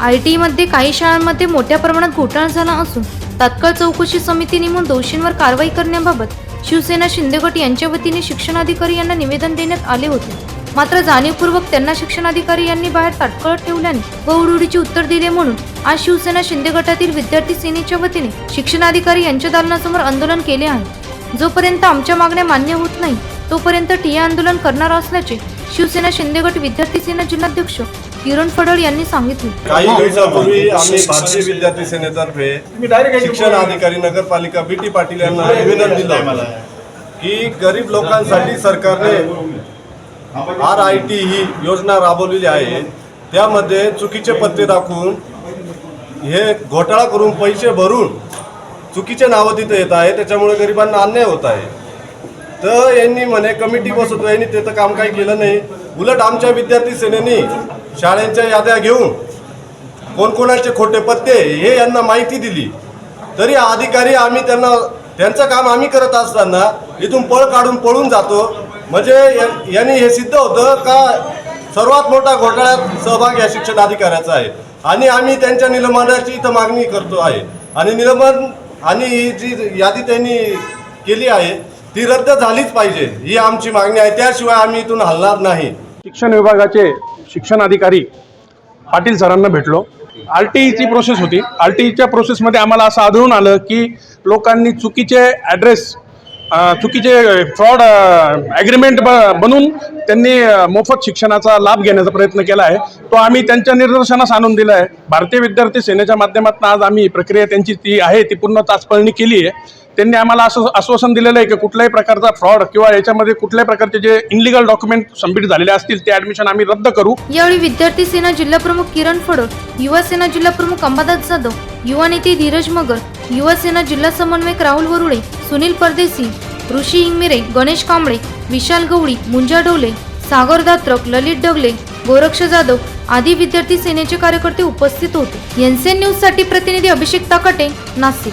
I टीमध्ये काही शाळांमध्ये मोठ्या प्रमाणात घोटाळा झाला असून तात्काळ चौकशी समिती नेमून दोषींवर कारवाई करण्याबाबत शिवसेना शिंदे गट यांच्या वतीने शिक्षणाधिकारी यांना निवेदन देण्यात आले होते. मात्र जाणीवपूर्वक त्यांना शिक्षणाधिकारी यांनी बाहेर ताटकळत ठेवल्याने व उडुडीची उत्तर दिले म्हणून आज शिवसेना शिंदे गटातील विद्यार्थी सेनेच्या वतीने शिक्षणाधिकारी यांच्या दालनासमोर आंदोलन केले आहे. जोपर्यंत आमच्या मागण्या मान्य होत नाही तोपर्यंत ठिय्या आंदोलन करणार असल्याचे शिवसेना शिंदे गट विद्यार्थी सेना जिल्हाध्यक्ष किरण फडळ यांनी सांगितले. काही दिवसापूर्वी आम्ही भारतीय विद्यार्थी सेनेतर्फे शिक्षण अधिकारी नगरपालिका बी टी पाटील यांना निवेदन दिलं की गरीब लोकांसाठी सरकारने आर आय टी ही योजना राबवलेली आहे. त्यामध्ये चुकीचे पत्ते दाखवून हे घोटाळा करून पैसे भरून चुकीचे नावं तिथे येत आहे. त्याच्यामुळे गरिबांना अन्याय होत आहे. तर यांनी म्हणे कमिटी बसवतो. यांनी त्याचं काम काही केलं नाही. उलट आमच्या विद्यार्थी सेनेनी शाळेच्या याद्या घेऊन कोणकोणाचे खोटे पत्ते हे यांना माहिती दिली. तरी अधिकारी आम्ही त्यांना त्यांचं काम आम्ही करत असताना इथून पळ काढून पळून जातो. म्हणजे या- यांनी हे सिद्ध होतं का सर्वात मोठा घोटाळ्यात सहभाग या शिक्षण अधिकाऱ्याचा आहे. आणि आम्ही त्यांच्या निलंबनाची इथं मागणी करतो आहे. आणि निलंबन आणि ही जी यादी त्यांनी केली आहे ती रद्द झालीच पाहिजे ही आमची मागणी आहे. त्याशिवाय आम्ही इथून हलणार नाही. शिक्षण विभागाचे शिक्षण अधिकारी पाटील सरांना भेटलो. आर टी ईची प्रोसेस होती. आर टी ईच्या प्रोसेसमध्ये आम्हाला असं आढळून आलं की लोकांनी चुकीचे ॲड्रेस चुकीचे फ्रॉड ॲग्रीमेंट ब बनून त्यांनी मोफत शिक्षणाचा लाभ घेण्याचा प्रयत्न केला आहे. तो आम्ही त्यांच्या निदर्शनास आणून दिला आहे. भारतीय विद्यार्थी सेनेच्या माध्यमातून आज आम्ही प्रक्रिया त्यांची ती आहे ती पूर्ण ताचपळणी केली आहे. त्यांनी आम्हाला असं आश्वासन दिलेलं आहे की कुठल्याही प्रकारचा फ्रॉड किंवा याच्यामध्ये कुठल्याही प्रकारचे जे इनलिगल डॉक्युमेंट सबमिट झालेले असतील ते ॲडमिशन आम्ही रद्द करू. यावेळी विद्यार्थी सेना जिल्हा प्रमुख किरण फडळ युवा सेना जिल्हा प्रमुख अंबादास जाधव युवा नेते धीरज मगर युवासेना जिल्हा समन्वयक राहुल वरुळे सुनील परदेसी ऋषी इंगमिरे गणेश कांबळे विशाल गवळी मुंजा डोले सागर दात्रक ललित डगले गोरक्ष जाधव आदी विद्यार्थी सेनेचे कार्यकर्ते उपस्थित होते. एनसीएन न्यूजसाठी प्रतिनिधी अभिषेक ताकटे नाशिक.